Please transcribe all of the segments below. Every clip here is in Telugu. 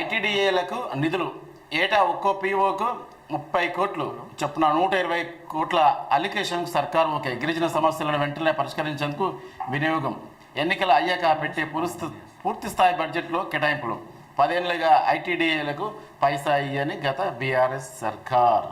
ఐటీడీఏలకు నిధులు. ఏటా ఒక్కో పీఓకు ముప్పై కోట్లు. చొప్పున నూట ఇరవై కోట్ల అలికేషన్ సర్కారు ఒక గిరిజన సమస్యలను వెంటనే పరిష్కరించేందుకు వినియోగం. ఎన్నికలు అయ్యాక పెట్టే పూర్తి పూర్తి స్థాయి బడ్జెట్లో కేటాయింపులు. పదేళ్ళుగా ఐటీడీఏలకు పైసా ఇయ్యని గత బీఆర్ఎస్ సర్కార్.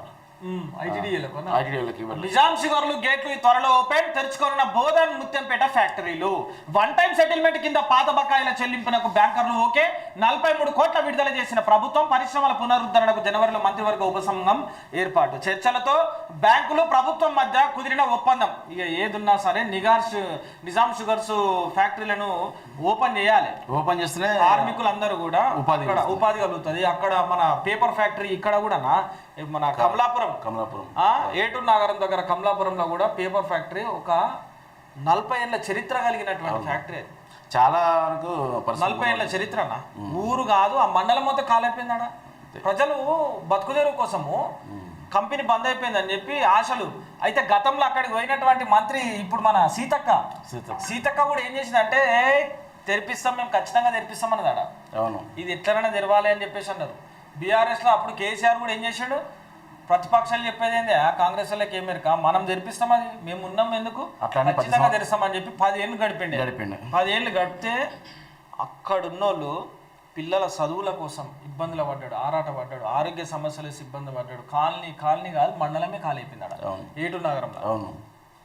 నిజాం షుగర్లు గేట్లు త్వరలో ఓపెన్. తెరుచుకోనున్న బోధన్ ముత్యంపేట ఫ్యాక్టరీలు. వన్ టైం సెటిల్మెంట్ కింద పాత బకాయిల చెల్లింపునకు బ్యాంకర్లు ఓకే. నలభై మూడు కోట్ల విడుదల చేసిన ప్రభుత్వం పరిశ్రమల పునరుద్ధరణకు జనవరిలో మంత్రివర్గ ఉపసంఘం ఏర్పాటు. చర్చలతో బ్యాంకులు ప్రభుత్వం మధ్య కుదిరిన ఒప్పందం. ఇక ఏదున్నా సరే నిగార్ షు- నిజాం షుగర్స్ ఫ్యాక్టరీలను ఓపెన్ చేయాలి. ఓపెన్ చేస్తేనే కార్మికులందరూ కూడా ఉపాధి ఉపాధి కలుగుతుంది. అక్కడ మన పేపర్ ఫ్యాక్టరీ ఇక్కడ కూడా మన కమలాపురం. కమలాపురం. ఏటూరు నాగరం దగ్గర కమలాపురంలో కూడా పేపర్ ఫ్యాక్టరీ ఒక నలభై ఏళ్ళ చరిత్ర కలిగినటువంటి ఫ్యాక్టరీ అది. చాలా వరకు నలభై ఏళ్ళ చరిత్ర ఊరు కాదు ఆ మండలం మొత్తం కాలైపోయిందాడ ప్రజలు బతుకుదెరువు కోసము కంపెనీ బంద్ అయిపోయిందని చెప్పి ఆశలు. అయితే గతంలో అక్కడికి పోయినటువంటి మంత్రి ఇప్పుడు మన సీతక్క. సీతక్క. సీతక్క కూడా ఏం చేసిందంటే "ఏ, తెరిపిస్తాం మేము ఖచ్చితంగా తెరిపిస్తాం అన్నదాడ అవును. ఇది ఎట్లనైనా తెరవాలి అని చెప్పేసి అన్నారు. బీఆర్ఎస్లో అప్పుడు కేసీఆర్ కూడా ఏం చేశాడు? ప్రతిపక్షాలు చెప్పేది ఏంది? ఆ కాంగ్రెస్ వాళ్ళకి ఏం మేరక? మనం తెరిపిస్తాం అది మేము ఉన్నాం ఎందుకు? ఖచ్చితంగా తెరుస్తామని చెప్పి పది ఏళ్ళు గడిపిండే. గడిపిండు. పదేళ్ళు గడిపితే అక్కడ ఉన్నోళ్ళు పిల్లల చదువుల కోసం ఇబ్బందులు పడ్డాడు ఆరాట పడ్డాడు ఆరోగ్య సమస్యలు ఇబ్బంది పడ్డాడు. కాలనీ కాలనీ కాదు మండలమే ఖాళీ అవును. ఏటూరు నగరంలో. అవును.